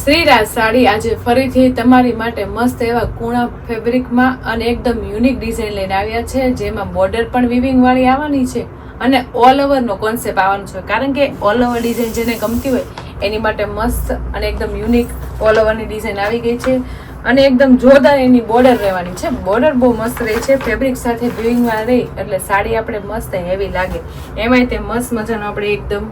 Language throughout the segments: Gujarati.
શ્રીરાજ સાડી આજે ફરીથી તમારી માટે મસ્ત એવા કૂણા ફેબ્રિકમાં અને એકદમ યુનિક ડિઝાઇન લઈને આવ્યા છે, જેમાં બોર્ડર પણ વિવિંગ વાળી આવવાની છે અને ઓલ ઓવરનો કોન્સેપ્ટ આવવાનો છે. કારણ કે ઓલ ઓવર ડિઝાઇન જેને ગમતી હોય, એની માટે મસ્ત અને એકદમ યુનિક ઓલ ઓવરની ડિઝાઇન આવી ગઈ છે અને એકદમ જોરદાર એની બોર્ડર રહેવાની છે. બોર્ડર બહુ મસ્ત રહે છે, ફેબ્રિક સાથે વિવિંગમાં રહે, એટલે સાડી આપણે મસ્ત હેવી લાગે. એમાંય તે મસ્ત મજાનો આપણે એકદમ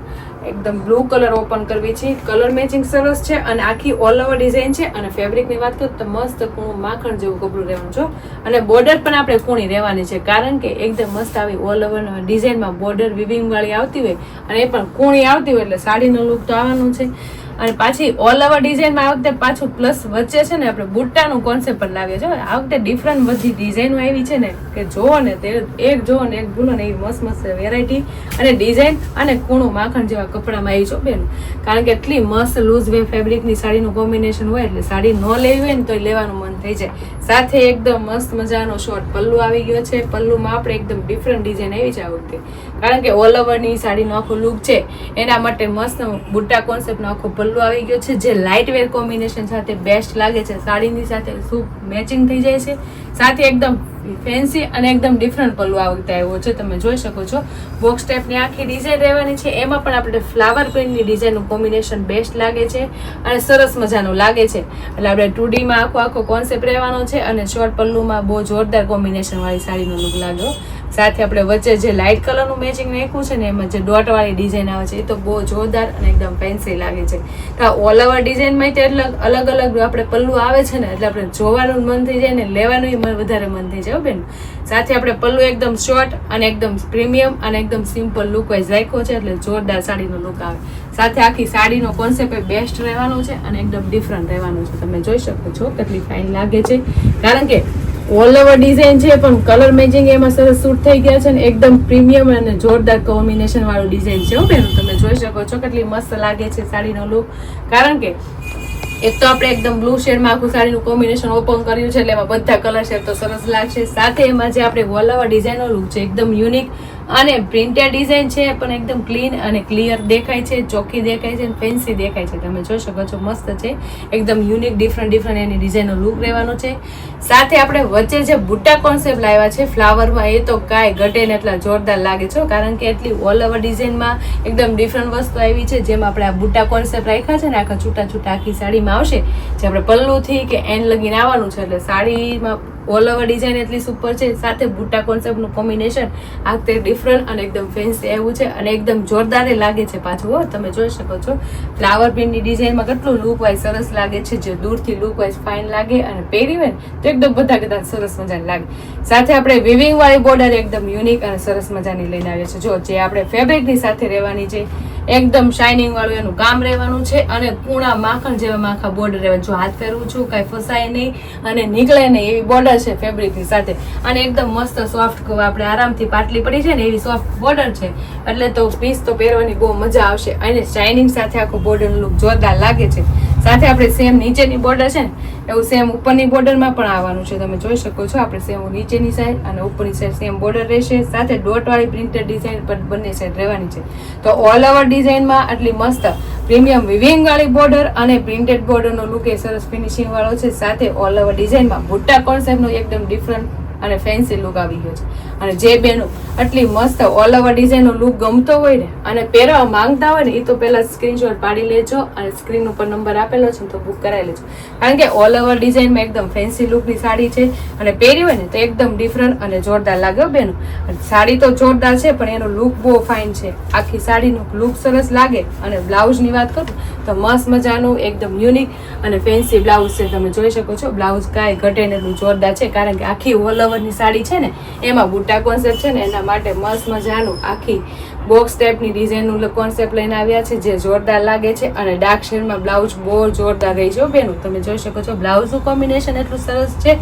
એકદમ બ્લુ કલર ઓપન કરવી છે. કલર મેચિંગ સરસ છે અને આખી ઓલ ઓવર ડિઝાઇન છે. અને ફેબ્રિકની વાત કરું તો મસ્ત કૂણું માખણ જેવું કપડું રહેવાનું છે અને બોર્ડર પણ આપણે કૂણી રહેવાની છે. કારણ કે એકદમ મસ્ત આવી ઓલ ઓવર ડિઝાઇનમાં બોર્ડર વિવિંગ વાળી આવતી હોય અને એ પણ કૂણી આવતી હોય એટલે સાડીનો લુક તો આવવાનું છે. અને પાછી ઓલ ઓવર ડિઝાઇનમાં આ વખતે પાછું પ્લસ વચ્ચે છે ને આપણે બુટ્ટાનું કોન્સેપ્ટ પણ લાવીએ છીએ આ વખતે ડિફરન્ટ બધી ડિઝાઇનો આવી છે ને કે જોવો ને તે એક જોવો ને એક ભૂલો ને એવી મસ્ત મસ્ત વેરાયટી અને ડિઝાઇન અને કૂણું માખણ જેવા કપડામાં આવી છો બેન. કારણ કે એટલી મસ્ત લૂઝ વે ફેબ્રિકની સાડીનું કોમ્બિનેશન હોય એટલે સાડી ન લેવી હોય ને તો લેવાનું મન થઈ જાય. સાથે એકદમ મસ્ત મજાનો શોર્ટ પલ્લુ આવી ગયો છે. પલ્લુમાં આપણે એકદમ ડિફરન્ટ ડિઝાઇન આવી છે આ વખતે. કારણ કે ઓલ ઓવરની સાડીનો આખો લુક છે, એના માટે મસ્ત બુટ્ટા કોન્સેપ્ટનો આખો પલ્લુ આવી ગયો છે, જે લાઇટ વેર કોમ્બિનેશન સાથે બેસ્ટ લાગે છે. સાડીની સાથે શું મેચિંગ થઈ જાય છે? સાથે એકદમ ફેન્સી અને એકદમ ડિફરન્ટ પલ્લુ આવતા આવ્યો છે. તમે જોઈ શકો છો બોક્સ ટાઈપની આખી ડિઝાઇન રહેવાની છે. એમાં પણ આપણે ફ્લાવર પ્રિન્ટની ડિઝાઇનનું કોમ્બિનેશન બેસ્ટ લાગે છે અને સરસ મજાનું લાગે છે. એટલે આપણે ટુ ડીમાં આખો આખો કોન્સેપ્ટ રહેવાનો છે અને શોર્ટ પલ્લુમાં બહુ જોરદાર કોમ્બિનેશનવાળી સાડીનો લુક લાગ્યો. સાથે આપણે વચ્ચે જે લાઇટ કલરનું મેચિંગ નાખ્યું છે ને, એમાં જે ડોટવાળી ડિઝાઇન આવે છે, એ તો બહુ જોરદાર અને એકદમ ફેન્સી લાગે છે. તો આ ઓલ ઓવર ડિઝાઇન માટે એટલે અલગ અલગ આપણે પલ્લુ આવે છે ને, એટલે આપણે જોવાનું મન થઈ જાય ને, લેવાનું મન વધારે મન થઈ જાય બેન. સાથે આપણે પલ્લુ એકદમ શોર્ટ અને એકદમ પ્રીમિયમ અને એકદમ સિમ્પલ લુક વાઇઝ રાખ્યો છે, એટલે જોરદાર સાડીનો લુક આવે. સાથે આખી સાડીનો કોન્સેપ્ટ બેસ્ટ રહેવાનો છે અને એકદમ ડિફરન્ટ રહેવાનું છે. તમે જોઈ શકો છો કેટલી ફાઇન લાગે છે. કારણ કે ઓલ ઓવર ડિઝાઇન છે, પણ કલર મેચિંગ એમાં સરસ સૂટ થઈ ગયા છે ને એકદમ પ્રીમિયમ અને જોરદાર કોમ્બિનેશન વાળું ડિઝાઇન છે બેન. તમે જોઈ શકો છો કેટલી મસ્ત લાગે છે સાડીનો લુક કારણ કે એક તો આપણે એકદમ બ્લુ શેડમાં આખું સાડીનું કોમ્બિનેશન ઓપન કર્યું છે એટલે એમાં બધા કલર શેડ તો સરસ લાગશે. સાથે એમાં જે આપણે વોલાવા ડિઝાઇનનો લુક છે, એકદમ યુનિક અને પ્રિન્ટેડ ડિઝાઇન છે, પણ એકદમ ક્લીન અને ક્લિયર દેખાય છે, ચોખ્ખી દેખાય છે અને ફેન્સી દેખાય છે. તમે જોઈ શકો છો, મસ્ત છે. એકદમ યુનિક, ડિફરન્ટ ડિફરન્ટ એની ડિઝાઇનનો લુક રહેવાનો છે. સાથે આપણે વચ્ચે જે બુટ્ટા કોન્સેપ્ટ લાવ્યા છે ફ્લાવરમાં એ તો કાંઈ ઘટે ને એટલા જોરદાર લાગે છે કારણ કે એટલી ઓલ ઓવર ડિઝાઇનમાં એકદમ ડિફરન્ટ વસ્તુ આવી છે. જેમાં આપણે આ બુટ્ટા કોન્સેપ્ટ રાખ્યા છે ને, આખા છૂટા છૂટા આખી સાડીમાં આવશે. જે આપણે પલ્લુથી કે એન્ડ લગીને આવવાનું છે, એટલે સાડીમાં ઓલ ઓવર ડિઝાઇન એટલી સુપર છે. સાથે બુટ્ટા કોન્સેપ્ટનું કોમ્બિનેશન આ તે ડિફરન્ટ અને એકદમ ફેન્સી એવું છે અને એકદમ જોરદાર લાગે છે પાછું, હો, તમે જોઈ શકો છો. ફ્લાવર પ્રિન્ટની ડિઝાઇનમાં કેટલું લુક વાઇઝ સરસ લાગે છે, જે દૂરથી લુક વાઇઝ ફાઇન લાગે અને પહેરી હોય તો એકદમ બધા બધા સરસ મજાની લાગે. સાથે આપણે વિવિંગ વાળી બોર્ડર એકદમ યુનિક અને સરસ મજાની લઈને આવીએ છીએ જો જે આપણે ફેબ્રિકની સાથે રહેવાની છે એકદમ શાઇનિંગ વાળું એનું કામ રહેવાનું છે અને પૂણા માખણ જેવા માખા બોર્ડર રહેવા જો હાથ ફેરવું છું, કાંઈ ફસાય નહીં અને નીકળે નહીં એવી બોર્ડર છે ફેબ્રિકની સાથે. અને એકદમ મસ્ત સોફ્ટ આપણે આરામથી પાટલી પડી છે ને એવી સોફ્ટ બોર્ડર છે. એટલે તો પીસ તો પહેરવાની બહુ મજા આવશે. અને શાઇનિંગ સાથે આખું બોર્ડર લુક જોરદાર લાગે છે. સાથે આપણે સેમ નીચેની બોર્ડર છે ને એવું સેમ ઉપરની બોર્ડરમાં પણ આવવાનું છે. તમે જોઈ શકો છો, આપણે સેમ નીચેની સાઈડ અને ઉપરની સાઈડ સેમ બોર્ડર રહેશે. સાથે ડોટવાળી પ્રિન્ટેડ ડિઝાઇન પણ બંને સાઈડ રહેવાની છે. તો ઓલ ઓવર ડિઝાઇનમાં આટલી મસ્ત પ્રીમિયમ વિવિંગવાળી બોર્ડર અને પ્રિન્ટેડ બોર્ડરનો લુક એ સરસ ફિનિશિંગવાળો છે. સાથે ઓલ ઓવર ડિઝાઇનમાં મોટા કોન્સેપ્ટનો એકદમ ડિફરન્ટ અને ફેન્સી લુક આવી ગયો છે. અને જે બેનો આટલી મસ્ત ઓલ ઓવર ડિઝાઇનનો લુક ગમતો હોય ને, અને પહેરવા માંગતા હોય ને એ તો પહેલાં સ્ક્રીનશોટ પાડી લેજો અને સ્ક્રીન ઉપર નંબર આપેલો છે તો બુક કરાવી લેજો. કારણ કે ઓલ ઓવર ડિઝાઇનમાં એકદમ ફેન્સી લુકની સાડી છે અને પહેરી હોય ને તો એકદમ ડિફરન્ટ અને જોરદાર લાગે બેનો. સાડી તો જોરદાર છે, પણ એનો લુક બહુ ફાઇન છે. આખી સાડીનો લુક સરસ લાગે અને બ્લાઉઝની વાત કરું તો મસ્ત મજાનું, એકદમ યુનિક અને ફેન્સી બ્લાઉઝ છે. તમે જોઈ શકો છો બ્લાઉઝ કાંઈ ઘટે ને જોરદાર છે, કારણ કે આખી ઓલ ઓવરની સાડી છે ને, એમાં બુટ્ટા કોન્સેપ્ટ છે ને, એના માટે મસ્ત મજાનું આખી બોક્સ ટાઈપની ડિઝાઇનનું કોન્સેપ્ટ લઈને આવ્યા છે, જે જોરદાર લાગે છે અને ડાર્ક શેડમાં બ્લાઉઝ બહુ જોરદાર રહી છે બેનું. તમે જોઈ શકો છો બ્લાઉઝનું કોમ્બિનેશન એટલું સરસ છે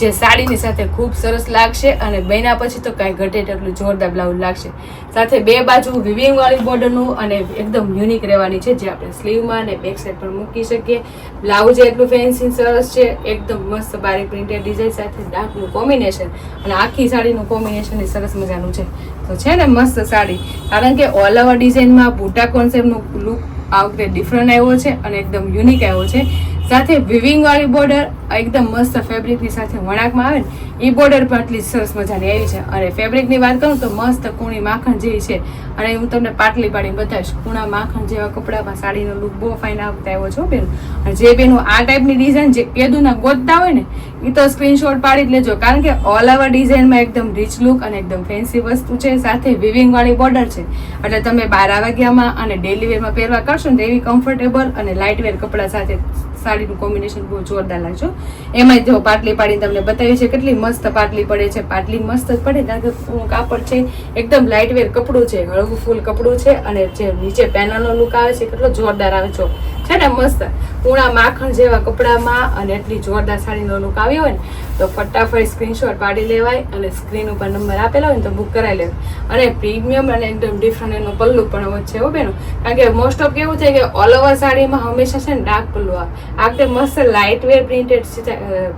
જે સાડીની સાથે ખૂબ સરસ લાગશે અને બન્યા પછી તો કાંઈ ઘટે એટલું જોરદાર બ્લાઉઝ લાગશે. સાથે બે બાજુ વિવિંગ વાળી બોર્ડરનું અને એકદમ યુનિક રહેવાની છે, જે આપણે સ્લીવમાં અને બેક સાઈડ પર મૂકી શકીએ. બ્લાઉઝ એટલું ફેન્સી સરસ છે, એકદમ મસ્ત બારીક પ્રિન્ટેડ ડિઝાઇન સાથે ડાર્કનું કોમ્બિનેશન અને આખી સાડીનું કોમ્બિનેશન એ સરસ મજાનું છે. તો છે ને મસ્ત સાડી. કારણ કે ઓલ ઓવર ડિઝાઇનમાં બુટા કોન્સેપ્ટનું લુક આ વખતે ડિફરન્ટ આવ્યો છે અને એકદમ યુનિક આવ્યો છે. સાથે વિવિંગ વાળી બોર્ડર એકદમ મસ્ત ફેબ્રિકની સાથે વણાકમાં આવે ને, એ બોર્ડર પણ આટલી સરસ મજાની આવી છે. અને ફેબ્રિકની વાત કરું તો મસ્ત કૂણી માખણ જેવી છે. અને હું તમને પાટલી પાડી બતાવીશ, કૂણા માખણ જેવા કપડામાં સાડીનો લુક બહુ ફાઇન આવતા આવ્યો છો બેન. અને જે બેનો આ ટાઈપની ડિઝાઇન જે કેદુના ગોતતા હોય ને એ તો સ્ક્રીનશોટ પાડી જ લેજો. કારણ કે ઓલ ઓવર ડિઝાઇનમાં એકદમ રીચ લુક અને એકદમ ફેન્સી વસ્તુ છે. સાથે વિવિંગ વાળી બોર્ડર છે. એટલે તમે બાર વાગ્યામાં અને ડેલી વેરમાં પહેરવા કરશો ને તો એવી કમ્ફર્ટેબલ અને લાઇટ વેર કપડા સાથે સાડીનું કોમ્બિનેશન બહુ જોરદાર લાગજો એમાં જો પાટલી પાડી તમને બતાવી છે કેટલી મસ્ત પાટલી પડે છે. પાટલી મસ્ત જ પડે. કારણ કે કાપડ છે. એકદમ લાઇટ વેર કપડું છે. હળવું ફૂલ કપડું છે અને જે નીચે પેનલનો લુક આવે છે, કેટલો જોરદાર આવે છે. છે ને મસ્ત. પૂણા માખણ જેવા કપડામાં અને એટલી જોરદાર સાડીનો લુક આવ્યો હોય ને તો ફટાફટ સ્ક્રીનશોટ પાડી લેવાય અને સ્ક્રીન ઉપર નંબર આપેલો હોય તો બુક કરાવી લેવાય. અને પ્રીમિયમ અને એકદમ ડિફરન્ટ એનું પલ્લું પણ છે, હો બેનો. કારણ કે મોસ્ટ ઓફ કેવું છે કે ઓલ ઓવર સાડીમાં હંમેશા છે ને ડાર્ક પલ્લુ આવે. આ વખતે મસ્ત લાઇટ વેર પ્રિન્ટેડ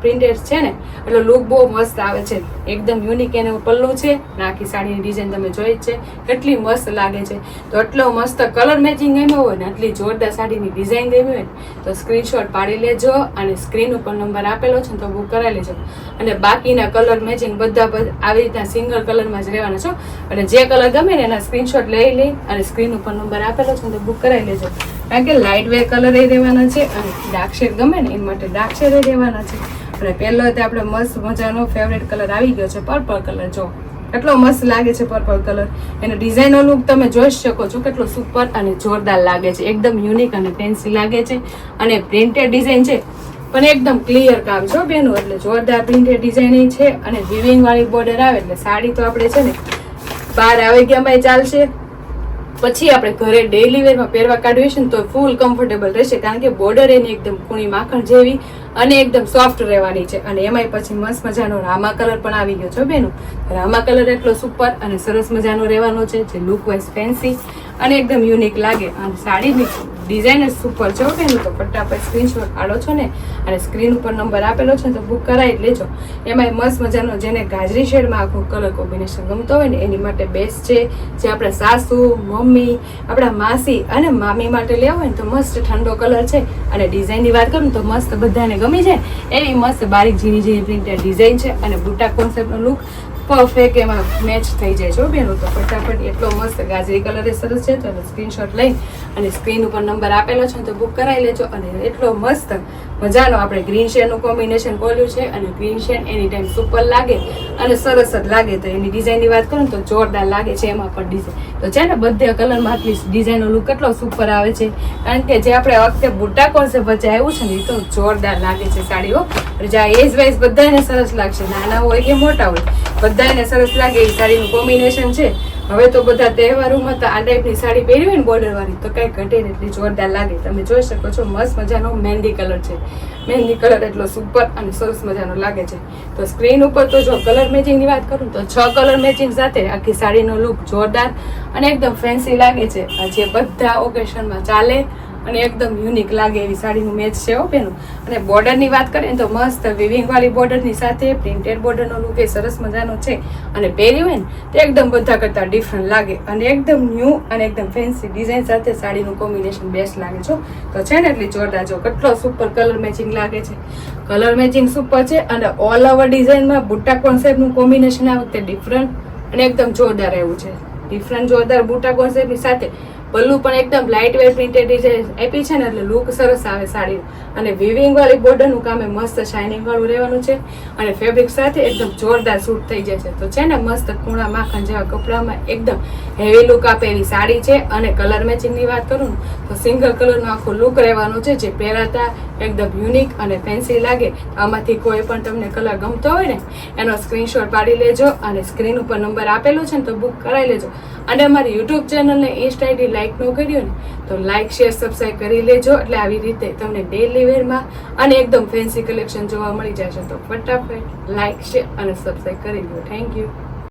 પ્રિન્ટેડ છે ને. એટલે લુક બહુ મસ્ત આવે છે. એકદમ યુનિક એનું પલ્લુ છે નાખી સાડીની ડિઝાઇન તમે જોઈ જ છે. કેટલી મસ્ત લાગે છે. તો એટલો મસ્ત કલર મેચિંગ ગમ્યો હોય ને, આટલી જોરદાર સાડીની ડિઝાઇન ગમી હોય ને, તો સ્ક્રીનશોટ પાડી લેજો અને સ્ક્રીન ઉપર નંબર આપેલો છે તો બુક કરાવી લેજો. અને બાકીના કલર મેચિંગ બધા આવી રીતના સિંગલ કલરમાં જ રહેવાના છો. અને જે કલર ગમે ને એના સ્ક્રીનશોટ લઈ લઈ અને સ્ક્રીન ઉપર નંબર આપેલો છે તો બુક કરાવી લેજો. કારણ કે લાઇટ વેર કલર એ રહેવાના છે અને ડાર્ક શેડ ગમે ને એ માટે ડાર્ક શેડ રહેવાના છે. અને પહેલો તે આપણે મસ્ત મજાનો ફેવરેટ કલર આવી ગયો છે પર્પલ કલર જો, કેટલો મસ્ત લાગે છે પર્પલ કલર એનો ડિઝાઇનનો લુક તમે જોઈ શકો છો કેટલો સુપર અને જોરદાર લાગે છે. એકદમ યુનિક અને ફેન્સી લાગે છે. અને પ્રિન્ટેડ ડિઝાઇન છે પણ એકદમ ક્લિયર કામ છો બેનું. એટલે જોરદાર પ્રિન્ટેડ ડિઝાઇનિંગ છે અને વિવિંગ વાળી બોર્ડર આવે એટલે સાડી તો આપણે છે ને બાર આવી ગયા ચાલશે. પછી આપણે ઘરે ડેઈલી વેરમાં પહેરવા કાઢીએ છીએ તો ફૂલ કમ્ફર્ટેબલ રહેશે. કારણ કે બોર્ડર એની એકદમ કૂણી માખણ જેવી અને એકદમ સોફ્ટ રહેવાની છે. અને એમાંય પછી મસ્ત મજાનો રામા કલર પણ આવી ગયો છે બેનું. રામા કલર એટલો સુપર અને સરસ મજાનો રહેવાનો છે. જે લુક વાઇઝ ફેન્સી અને એકદમ યુનિક લાગે. અને સાડીની ડિઝાઇન જ સુપર છે ઓકે તો ફટાફટ સ્ક્રીનશોટ આડો છો ને અને સ્ક્રીન ઉપર નંબર આપેલો છે તો બુક કરાવી લેજો. એમાંય મસ્ત મજાનો જેને ગાજરી શેડમાં આખું કલર કોમ્બિનેશન ગમતો હોય ને, એની માટે બેસ્ટ છે. જે આપણા સાસુ, મમ્મી, આપણા માસી અને મામી માટે લેવો હોય ને તો મસ્ત ઠંડો કલર છે. અને ડિઝાઇનની વાત કરું તો મસ્ત બધાને ગમી છે એવી મસ્ત બારીક ઝીણી ઝીણી પ્રિન્ટેડ ડિઝાઇન છે અને બુટા કોન્સેપ્ટનો લુક પરફેક્ટ એમાં મેચ થઈ જાય છે બેનો. તો ફટાફટ એટલો મસ્ત ગાજરી કલર એ સરસ છે તો સ્ક્રીનશોટ લઈ અને સ્ક્રીન ઉપર નંબર આપેલો છે તો બુક કરાવી લેજો અને એટલો મસ્ત મજાનો આપણે ગ્રીન શેડનું કોમ્બિનેશન ખોલ્યું છે અને green shade any time super લાગે અને સરસ જ લાગે. તો એની ડિઝાઇનની વાત કરું તો જોરદાર લાગે છે એમાં પણ ડિઝાઇન તો છે ને બધે કલરમાં આટલી ડિઝાઇનનો લુક કેટલો સુપર આવે છે. કારણ કે જે આપણે વખતે બુટા કોન્સેપ્ટ વચ્ચે આવ્યું છે ને, એ તો જોરદાર લાગે છે સાડીઓ જ્યાં એજ વાઇઝ બધાને સરસ લાગશે. નાના હોય કે મોટા હોય બધાને સરસ લાગે એ સાડીનું કોમ્બિનેશન છે. હવે તો બધા તહેવારોમાં તો આ ટાઈપની સાડી પહેરવી ને બોર્ડર વાળી તો કઈ ઘટે ને એટલી જોરદાર લાગે. તમે જોઈ શકો છો, મસ્ત મજાનો મહેંદી કલર છે. મહેંદી કલર એટલો સુપર અને સરસ મજાનો લાગે છે. તો સ્ક્રીન ઉપર તો જો કલર મેચિંગની વાત કરું તો છ કલર મેચિંગ સાથે આખી સાડીનો લુક જોરદાર અને એકદમ ફેન્સી લાગે છે. જે બધા ઓકેશનમાં ચાલે અને એકદમ યુનિક લાગે એવી સાડીનું મેચ છે હો પેનું અને બોર્ડરની વાત કરીએ ને તો મસ્ત વિવિંગવાળી બોર્ડરની સાથે પ્રિન્ટેડ બોર્ડરનો લુક એ સરસ મજાનો છે. અને પહેરી હોય ને તો એકદમ બધા કરતાં ડિફરન્ટ લાગે. અને એકદમ ન્યૂ અને એકદમ ફેન્સી ડિઝાઇન સાથે સાડીનું કોમ્બિનેશન બેસ્ટ લાગે છો તો છે ને એટલી જોરદાર જો કેટલો સુપર કલર મેચિંગ લાગે છે. કલર મેચિંગ સુપર છે અને ઓલ ઓવર ડિઝાઇનમાં બુટ્ટા કોન્સેપ્ટનું કોમ્બિનેશન આ વખતે ડિફરન્ટ અને એકદમ જોરદાર એવું છે. ડિફરન્ટ જોરદાર બુટ્ટા કોન્સેપ્ટની સાથે પલ્લુ પણ એકદમ લાઇટ વેટ પ્રિન્ટેડ ડિઝાઇન આપી છે ને એટલે લુક સરસ આવે સાડી. અને વિવિંગ વાળી બોર્ડરનું કામ એ મસ્ત શાઇનિંગ વાળું રહેવાનું છે. અને ફેબ્રિક સાથે એકદમ જોરદાર સૂટ થઈ જશે તો છે ને મસ્ત ખૂણા માખણ જેવા કપડામાં એકદમ હેવી લુક આપે એવી સાડી છે. અને કલર મેચિંગની વાત કરું ને, તો સિંગલ કલરનો આખો લુક રહેવાનો છે, જે પહેરાતા એકદમ યુનિક અને ફેન્સી લાગે. આમાંથી કોઈ પણ તમને કલર ગમતો હોય ને, એનો સ્ક્રીનશોટ પાડી લેજો અને સ્ક્રીન ઉપર નંબર આપેલો છે ને, તો બુક કરાવી લેજો. અને અમારી યુટ્યુબ ચેનલને ઇન્સ્ટા આઈડી લાઈક ન કર્યો ને, તો લાઈક શેર સબસ્ક્રાઈબ કરી લેજો. એટલે આવી રીતે તમને ડેલી વેરમાં અને એકદમ ફેન્સી કલેક્શન જોવા મળી જશે. તો ફટાફટ લાઈક શેર અને સબસ્ક્રાઈબ કરી લો થેન્ક યુ